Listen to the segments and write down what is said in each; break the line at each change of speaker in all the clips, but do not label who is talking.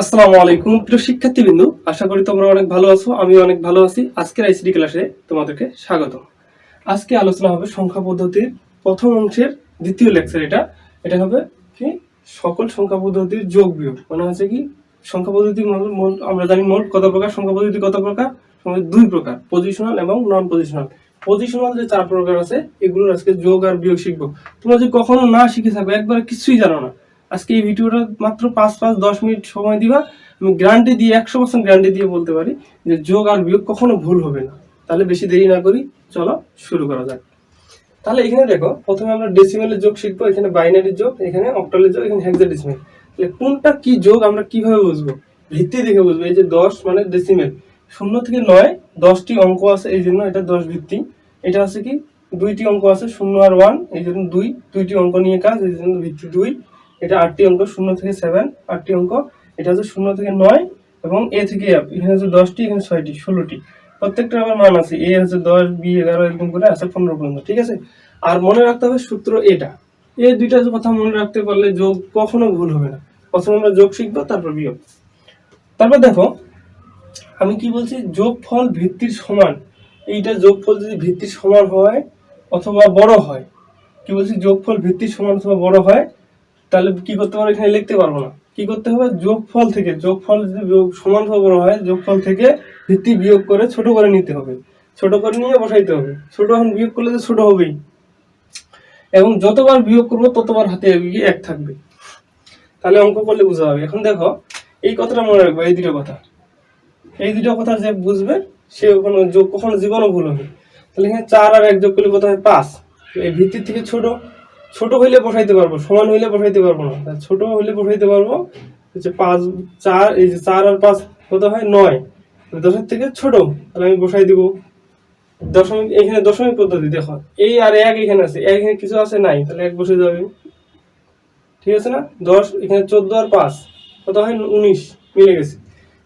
আসসালামু আলাইকুম। প্রিয় শিক্ষার্থীবৃন্দু, আশা করি তোমরা অনেক ভালো আছো আমি অনেক ভালো আছি। আজকের আইসিডি ক্লাসে তোমাদেরকে স্বাগত আজকে আলোচনা হবে সংখ্যা পদ্ধতির প্রথম অংশের দ্বিতীয় লেকচার এটা। এটা হবে কি? সকল সংখ্যা পদ্ধতির যোগ বিয়োগ। মানে হচ্ছে কি, সংখ্যা পদ্ধতি আমরা জানি মোট কত প্রকার, সংখ্যা পদ্ধতি কত প্রকার দুই প্রকার পজিশনাল এবং নন পজিশনাল পজিশনাল যে চার প্রকার আছে, এগুলোর আজকে যোগ আর বিয়োগ শিখব। তোমরা যদি কখনো না শিখে থাকো, একবার কিছুই জানো না। আজকে এই ভিডিওটা মাত্র পাঁচ পাঁচ, দশ মিনিট সময় দিবা। আমি গ্যারান্টি দিয়ে, একশো পার্সেন্ট গ্যারান্টি দিয়ে বলতে পারি যে যোগ আর বিয়োগ কখনো ভুল হবে না। তাহলে বেশি দেরি না করি, চলো শুরু করা যাক। তাহলে এখানে দেখো, প্রথমে আমরা ডেসিমেলের যোগ শিখব, এখানে বাইনারি যোগ, এখানে অক্টালের যোগ, এখানে হেক্সাডেসিমেল তাহলে কোনটা কি যোগ আমরা কীভাবে বুঝব? ভিত্তি দেখে বুঝব, এই যে দশ মানে ডেসিমেল শূন্য থেকে নয়, দশটি অঙ্ক আছে, এই জন্য এটা দশ ভিত্তি। এটা আছে কি? দুইটি অঙ্ক আছে, শূন্য আর ওয়ান এই জন্য দুই। দুইটি অঙ্ক নিয়ে কাজ, এই জন্য ভিত্তি দুই। এটা আটটি অঙ্ক শূন্য থেকে সেভেন আটটি অঙ্ক, এটা হচ্ছে শূন্য থেকে নয় এবং এ থেকে আপ এখানে হচ্ছে দশটি, এখানে ছয়টি, ষোলোটি। প্রত্যেকটা আবার মান আছে এ হচ্ছে দশ বি এগারো, এরকম করে আছে পনেরো পর্যন্ত, ঠিক আছে? আর মনে রাখতে হবে সূত্র এটা। এই দুইটা কথা মনে রাখতে পারলে যোগ কখনো ভুল হবে না। প্রথমে আমরা যোগ শিখব, তারপর বিয়োগ। তারপর দেখো, আমি কি বলছি? যোগফল ভিত্তির সমান। এইটা যোগফল যদি ভিত্তির সমান হয় অথবা বড় হয়, কি বলছি? যোগফল ভিত্তির সমান অথবা বড় হয় তাহলে কি করতে পারব এখানে লিখতে পারব না। কি করতে হবে? যোগফল থেকে, যোগফল যদি সমান বড় হয়, যোগফল থেকে ভিত্তি বিয়োগ করে ছোট করে নিতে হবে। ছোট করে নিয়ে বসাইতে হবে। ছোট এখন বিয়োগ করলে তো ছোট হবেই। এবং যতবার বিয়োগ করব, ততবার হাতে এক থাকবে। তাহলে অঙ্ক করলে বোঝা হবে এখন দেখো, এই কথাটা মনে রাখব, এই দুটো কথা। এই দুটো কথা যে বুঝবে, সে কোনো যোগ, কখনো জীবনও ভুল হবে। তাহলে এখানে চার আর এক যোগ করলে কত হয় পাঁচ। এই ভিত্তির থেকে ছোট। ছোট হইলে বসাইতে পারব, সমান হইলে বসাইতে পারব না। ছোট হইলে বসাইতে পারব, হচ্ছে পাঁচ, চার, এই যে চার আর পাঁচ কত হয়? নয়। দশের থেকে ছোট, তাহলে আমি বসাই দিব। দশমিক, এখানে দশমিক পদ্ধতি, দেখো। এই আর এক এখানে আছে, এক এখানে কিছু আছে নাই, তাহলে এক বসে যাবে। ঠিক আছে না? দশ, এখানে চোদ্দ আর পাঁচ, কত হয়? উনিশ, মিলে গেছে।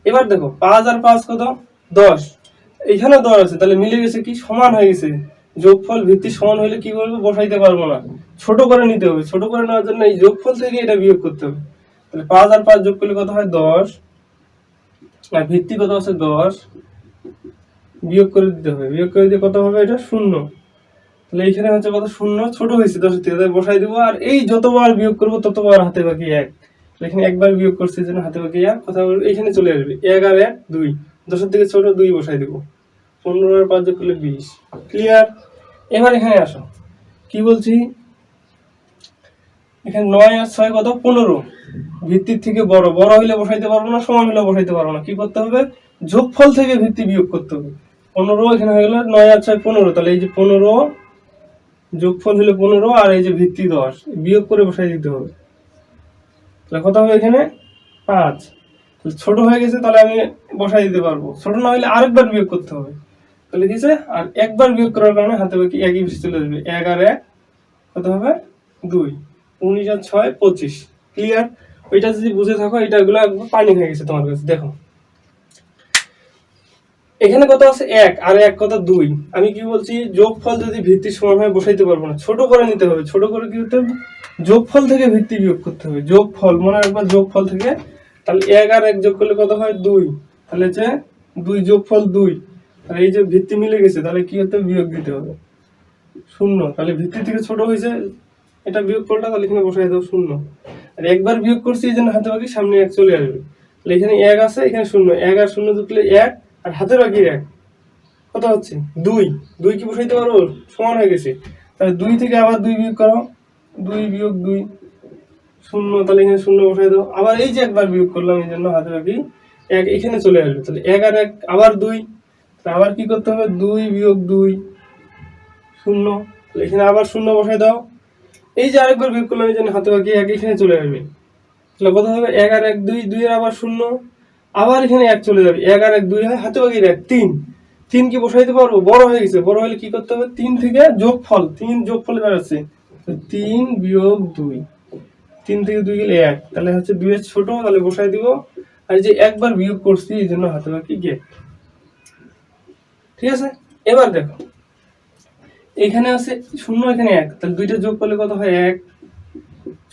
এবার দেখো, পাঁচ আর পাঁচ কত? দশ। এখানে দশ আছে, তাহলে মিলে গেছে কি? সমান হয়ে গেছে। যোগফল ভিত্তি সমান হলে কি বলব? বসাইতে পারব না। ছোট করে নিতে হবে, ছোট করে নেওয়ার জন্য এই যোগফল থেকে এটা বিয়োগ করতে হবে। তাহলে পাঁচ আর পাঁচ যোগ করলে কত হয়? দশ। আর ভিত্তি কত আছে? দশ। বিয়োগ করে দিতে হবে। বিয়োগ করে দিয়ে কত হবে? এটা শূন্য। তাহলে এইখানে হচ্ছে কত? শূন্য। ছোট হয়েছে দশের থেকে তাই বসাই দিব। আর এই যতবার বিয়োগ করব ততবার হাতে বাকি এক। এখানে একবার বিয়োগ করছে যেন হাতে বাকি এক। কথা বলব এখানে চলে আসবে। এক আর এক, দুই। দশের থেকে ছোট দুই বসাই দেবো। পনেরো আর পাঁচ যোগ করলে বিশ। ক্লিয়ার এবার এখানে আসো। কি বলছি? এখানে নয় আর ছয় কত? পনেরো। ভিত্তির থেকে বড়। বড় হইলে বসাইতে পারব না, সমান হইলে বসাইতে পারব না। কি করতে হবে? যোগফল থেকে ভিত্তি বিয়োগ করতে হবে। পনেরো এখানে হয়ে গেল নয় আর ছয় পনেরো। তাহলে এই যে পনেরো, যোগফল হলো পনেরো আর এই যে ভিত্তি দশ। বিয়োগ করে বসাই দিতে হবে। তাহলে কত হবে এখানে? পাঁচ। ছোট হয়ে গেছে, তাহলে আমি বসাই দিতে পারব। ছোট না হলে আরেকবার বিয়োগ করতে হবে। তাহলে কি? আর একবার বিয়োগ করার কারণে হাতে বাকি একই বেশি চলে আসবে। এক আর এক কত হবে? দুই। উনিশ আর ছয়, পঁচিশ। ক্লিয়ার ওইটা যদি বুঝে থাকো, এটা পানি হয়ে গেছে তোমার কাছে, দেখো। এখানে কত আছে? এক, আর এক কত? দুই। আমি কি বলছি, যোগফল যদি ভিত্তির সমান হয় বসাইতে পারব না, ছোট করে নিতে হবে। ছোট করে কি করতে হবে? যোগফল থেকে ভিত্তি বিয়োগ করতে হবে। যোগফল, মনে রাখবা যোগফল থেকে, তাহলে এক আর এক যোগ করলে কত হয়? দুই। তাহলে হচ্ছে দুই যোগফল দুই। আর এই যে ভিত্তি মিলে গেছে, তাহলে কি হতে বিয়োগ দিতে হবে। শূন্য। তাহলে ভিত্তি থেকে ছোট হয়েছে এটা বিয়োগ ফলটা তাহলে এখানে বসাই দাও শূন্য। আর একবার বিয়োগ করছি এই জন্য হাতে বাকি সামনে এক চলে আসবে। তাহলে এখানে এক আছে, এখানে শূন্য। এক আর শূন্য জুটলে এক, আর হাতে বাকি এক। কত হচ্ছে? দুই। দুই কি বসাইতে পারব? সমান হয়ে গেছে। তাহলে দুই থেকে আবার দুই বিয়োগ করো। দুই বিয়োগ দুই। শূন্য, তাহলে এখানে শূন্য বসাই দাও আবার এই যে একবার বিয়োগ করলাম, এই জন্য হাতে বাকি এক এখানে চলে আসবে। তাহলে এক আর এক, আবার দুই। তাহলে আবার কি করতে হবে? দুই বিয়োগ দুই। শূন্য। তাহলে এখানে আবার শূন্য বসাই দাও। এই যে আরেকবার বিয়োগ করলাম, এই জন্য হাতে বাকি এক এখানে চলে আসবে তাহলে কত হবে? এক আর এক দুই দুই এর আবার শূন্য। আবার এখানে এক চলে যাবে। এক আর এক দুই হয় হাতে বাকি এক, তিন। তিন কি বসাইতে পারব? বড় হয়ে গেছে। বড় হলে কি করতে হবে? তিন থেকে যোগফল, তিন যোগফলে দাঁড়াচ্ছে তো তিন বিয়োগ দুই। তিন থেকে দুই গেলে এক। তাহলে হচ্ছে দুইয়ের ছোট, তাহলে বসাই দিব। আর যে একবার বিয়োগ করছি, এই জন্য হাতে বাকি গে ঠিক আছে? এবার দেখো। এখানে আছে শূন্য, এখানে এক। তাহলে দুইটা যোগ করলে কত হয় এক?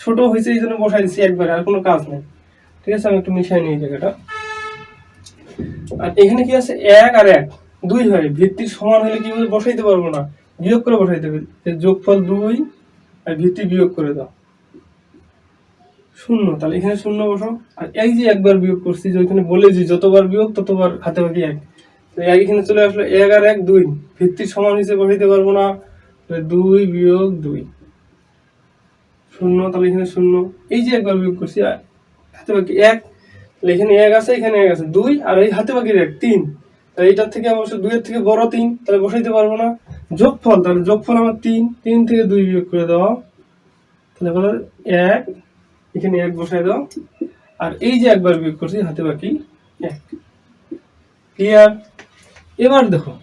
ছোট হয়েছে এই জন্য বসাই দিচ্ছি একবার, আর কোনো কাজ নেই। ঠিক আছে, আমি একটু মিশাই নিই জায়গাটা। আর এখানে কি আছে? এক আর এক। দুই হয়। ভিত্তির সমান হলে কি বসাইতে পারব না? বিয়োগ করে বসাইতে হবে যোগফল দুই আর ভিত্তি বিয়োগ করে দাও। শূন্য। তাহলে এখানে শূন্য বসো আর এই যে একবার বিয়োগ করছি, যে ওইখানে বলে যে যতবার বিয়োগ, ততবার হাতে বাকি এক। তো এখানে চলে আসলো এক আর এক দুই। ভিত্তির সমান হিসেবে বসাইতে পারব না। দুই বিয়োগ দুই। শূন্য, তাহলে এখানে শূন্য। এই যে একবার বিয়োগ করছি হাতে বাকি এক। তাহলে এখানে এক আছে, এখানে এক আছে। দুই, আর এই হাতে বাকির এক, তিন। তাহলে এইটার থেকে অবশ্য দুইয়ের থেকে বড় তিন, তাহলে বসাইতে পারব না। যোগফল, তাহলে যোগফল আমার তিন তিন থেকে দুই বিয়োগ করে দেওয়া তাহলে বলো এক, এখানে এক বসাই দাও। আর এই যে একবার বিয়োগ করছি, হাতে বাকি এক। ক্লিয়ার এবার দেখো,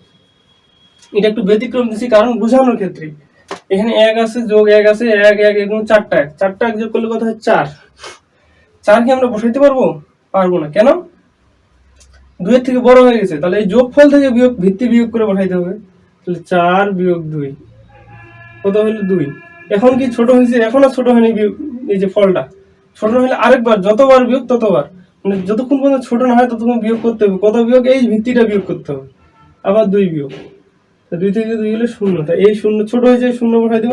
এটা একটু ব্যতিক্রম দিচ্ছি কারণ বোঝানোর ক্ষেত্রে। এখানে এক আছে, যোগ এক আছে, এক এক এবং চারটা এক। চারটা এক যোগ করলে কত হয়? চার। চার কি আমরা বসাইতে পারব? পারব না। কেন? দুইয়ের থেকে বড় হয়ে গেছে। তাহলে এই যোগফল থেকে বিয়োগ ভিত্তি বিয়োগ করে বসাইতে হবে। তাহলে চার বিয়োগ দুই। কত হইল দুই? এখন কি ছোট হয়েছে? এখনও ছোট হয়নি এই যে ফলটা। ছোট হলে আরেকবার, যতবার বিয়োগ ততবার। মানে যতক্ষণ পর্যন্ত ছোট না হয়, ততক্ষণ বিয়োগ করতে হবে। কত বিয়োগ? এই ভিত্তিটা বিয়োগ করতে হবে। আবার দুই বিয়োগ। তা দুই থেকে দুই হলে শূন্য। তা এই শূন্য ছোট হয়েছে শূন্য বসাই দিব।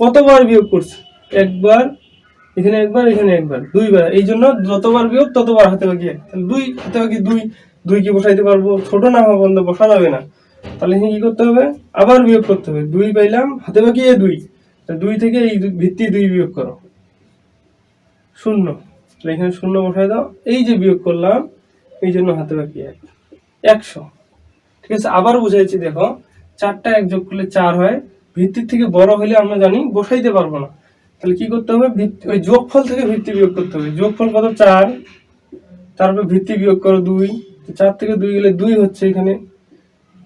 কতবার বিয়োগ করছি? একবার, এখানে একবার এখানে একবার, দুইবার। এই জন্য যতবার বিয়োগ, ততবার হাতে বাকি দুই, হাতে বাকি দুই দুই কি বসাইতে পারব। ছোট না হওয়া বন্ধ বসা যাবে না। তাহলে এখানে কি করতে হবে? আবার বিয়োগ করতে হবে। দুই পাইলাম, হাতে বাকি এ দুই। দুই থেকে এই ভিত্তি দুই বিয়োগ করো। শূন্য। তাহলে এখানে শূন্য বসাই দাও। এই যে বিয়োগ করলাম, এই জন্য হাতে বাকি এক। একশো। ঠিক আছে আবার বুঝাইছি, দেখো, চারটা এক যোগ করলে চার হয়। ভিত্তির থেকে বড় হলে আমরা জানি বসাইতে পারব না। তাহলে কি করতে হবে? ভিত্তি ওই যোগফল থেকে ভিত্তি বিয়োগ করতে হবে। যোগফল কত? চার। তারপর ভিত্তি বিয়োগ করো দুই। চার থেকে দুই গেলে দুই হচ্ছে এখানে।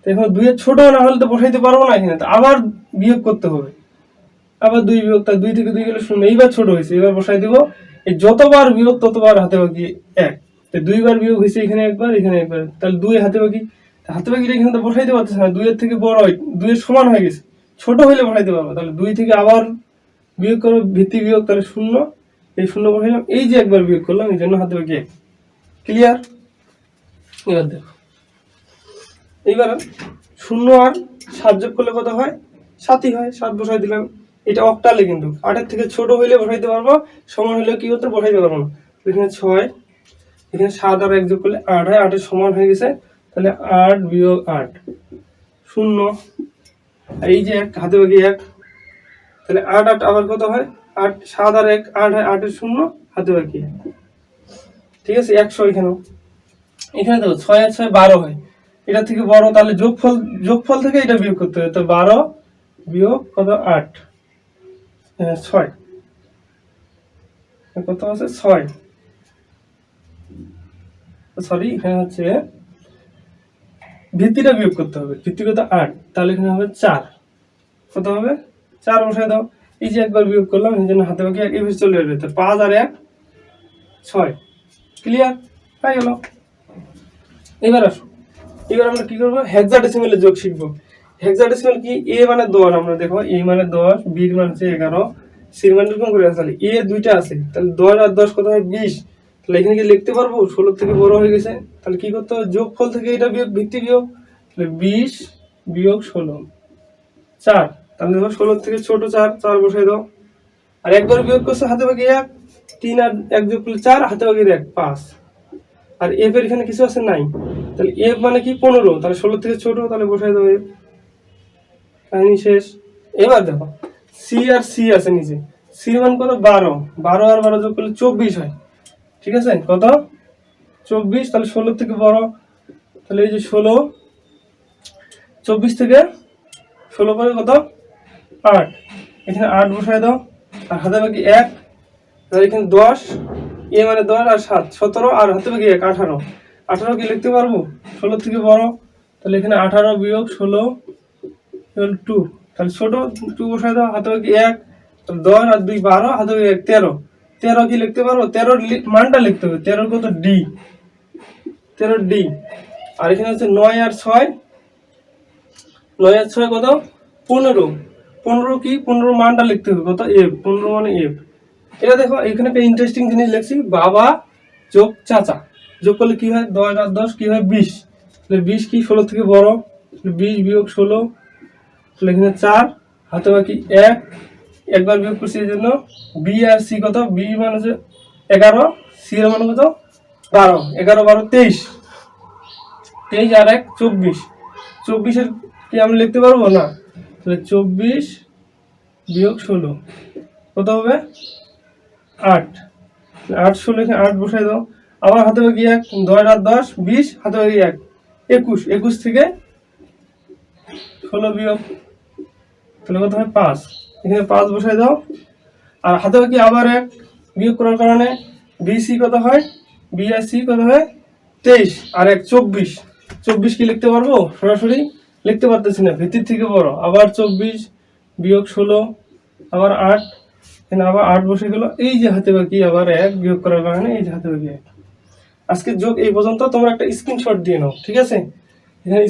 তো এখন দুইয়ের ছোট না হলে তো বসাইতে পারব না এখানে। তো আবার বিয়োগ করতে হবে। আবার দুই বিয়োগ তার দুই থেকে দুই গেলে শূন্য। এইবার ছোট হয়েছে এবার বসাই দিব। এই যতবার বিয়োগ, ততবার হাতে বাকি এক। তো দুইবার বিয়োগ হয়েছে এখানে একবার এখানে একবার। তাহলে দুই হাতে বাকি হাতে বাকি এখানে তো বসাইতে পারতেছে না। দুইয়ের থেকে বড় হয়, দুইয়ের সমান হয়ে গেছে। ছোট হইলে বসাইতে পারব। তাহলে দুই থেকে আবার বিয়োগ করো, ভিত্তি বিয়োগ, তাহলে শূন্য। এই শূন্য বসাইলাম, এই যে একবার বিয়োগ করলাম, এই জন্য হাতে এক। ক্লিয়ার এবার দেখো। এইবার শূন্য আর সাত যোগ করলে কত হয়? সাতই হয়। সাত বসাই দিলাম। এটা অক্টালে কিন্তু। আটের থেকে ছোট হইলে বসাইতে পারব, সমান হইলে কি হতে বসাইতে পারব না। এখানে ছয়, এখানে সাত আর এক যোগ করলে আট হয়। আটের সমান হয়ে গেছে। তাহলে আট বিয়োগ আট, শূন্য। আর এই যে এক, হাতে বাকি এক, তাহলে আট আট আবার কত হয়? আট, সাত আর এক, আট হয় আটের শূন্য, হাতে বাকি এক। ঠিক আছে, একশো এখানেও। এখানে দেখো, ছয় আর ছয় বারো হয়। এটা থেকে বড়, তাহলে যোগফল যোগফল থেকে এটা বিয়োগ করতে হবে। তো বারো বিয়োগ কত? আট। ছয়। কত আছে? ছয়। সরি, এখানে হচ্ছে ভিত্তিটা বিয়োগ করতে হবে। ভিত্তি কত আট, তাহলে এখানে হবে চার। কত হবে? চার বসায় দাও। এই যে একবার বিয়োগ করলাম, এই জন্য হাতে বাকি এক এভাবে চলে তো পাঁচ আর এক, ছয়। ক্লিয়ার হয়ে গেল। এবার আসো। এবার আমরা কি করব? হেক্সাডেসিমেলের যোগ শিখব। হেক্সাডেসিমেল কি? এ মানে দশ আমরা দেখো। এ মানে দশ বি মানে এগারো। সি মানে এরকম করে তাহলে এ দুইটা আছে। তাহলে দশ আর দশ কত হয়? বিশ। তাহলে এখানে কি লিখতে পারব, ষোলো থেকে বড় হয়ে গেছে। তাহলে কি করতে হবে? যোগফল থেকে এটা বিয়োগ, ভিত্তি বিয়োগ, তাহলে বিশ বিয়োগ ষোলো। চার, তাহলে দেখো ষোলো থেকে ছোট চার চার বসাই দাও। আর একবার বিয়োগ করছে, হাতে বাকি এক, তিন আর এক যোগ করলে চার, হাতে বাকি এক পাঁচ। আর এফ এর এখানে কিছু আছে নাই। তাহলে এফ মানে কি? পনেরো। তাহলে ষোলো থেকে ছোট, তাহলে বসাই দেবো এফ কাহিনী শেষ। এবার দেখো, সি আর সি আছে নিচে। সি মান কত? বারো। বারো আর বারো যোগ করলে চব্বিশ হয়। ঠিক আছে? কত? চব্বিশ, তাহলে ষোলো থেকে বড়, তাহলে এই যে ষোলো, চব্বিশ থেকে ষোলো পরে কত? আট। এখানে আট বসাই দাও, আর হাতে বাকি এক, তাহলে এখানে দশ, এ মানে দশ আর সাত, সতেরো, আর হাতে বাকি এক, আঠারো। আঠারো কি লিখতে পারব? ষোলো থেকে বড়, তাহলে এখানে আঠারো বিয়োগ ষোলো টু। তাহলে ছোট, টু বসাই দাও, হাতে বাকি এক দশ আর দুই বারো, হাতে বাকি এক, তেরো। তেরো কি লিখতে পারব? তেরোর মানটা লিখতে হবে। তেরোর কত? ডি তেরো ডি আর এখানে হচ্ছে নয় আর ছয়। নয় আর ছয় কত? পনেরো। পনেরো কি? পনেরো মানটা লিখতে হবে। কত? এফ পনেরো মানে এফ এটা দেখো, এখানে একটা ইন্টারেস্টিং জিনিস লিখছি। বাবা যোগ চাচা। যোগ করলে কি হয়? দশ আর দশ কি হয়? বিশ। বিশ কি? ষোলো থেকে বড়। বিশ বিয়োগ ষোলো। এখানে চার। হাতে বাকি এক। একবার বিয়োগ করছি এই জন্য বি আর সি কত? বি মানে হচ্ছে এগারো সি এর মানে কত? বারো। এগারো, বারো, তেইশ। তেইশ আর এক, চব্বিশ। চব্বিশের কি আমি লিখতে পারব? না। তাহলে চব্বিশ বিয়োগ ষোলো। কত হবে? আট। আট ষোলো এখানে আট বসাই দাও। আবার হাতে বাকি এক, দশ আর দশ, বিশ, হাতে বাকি এক। একুশ। একুশ থেকে ষোলো বিয়োগ। তাহলে কত হয়? পাঁচ। এখানে পাঁচ বসাই দাও। আর হাতে বাকি আবার এক বিয়োগ করার কারণে বিসি কত হয়? বি আর সি কত হয়? তেইশ। আর এক চব্বিশ। চব্বিশ কি লিখতে পারব? সরাসরি লিখতে পারতেছি না। ভিত্তির থেকে বড় আবার চব্বিশ বিয়োগ ষোলো, আবার আট, এখানে আবার আট বসে গেল। এই যে হাতে বাকি আবার এক বিয়োগ করার কারণে এই যে হাতে বাকি এক। আজকে যোগ এই পর্যন্ত, তোমরা একটা স্ক্রিনশট দিয়ে নাও, ঠিক আছে? এখানে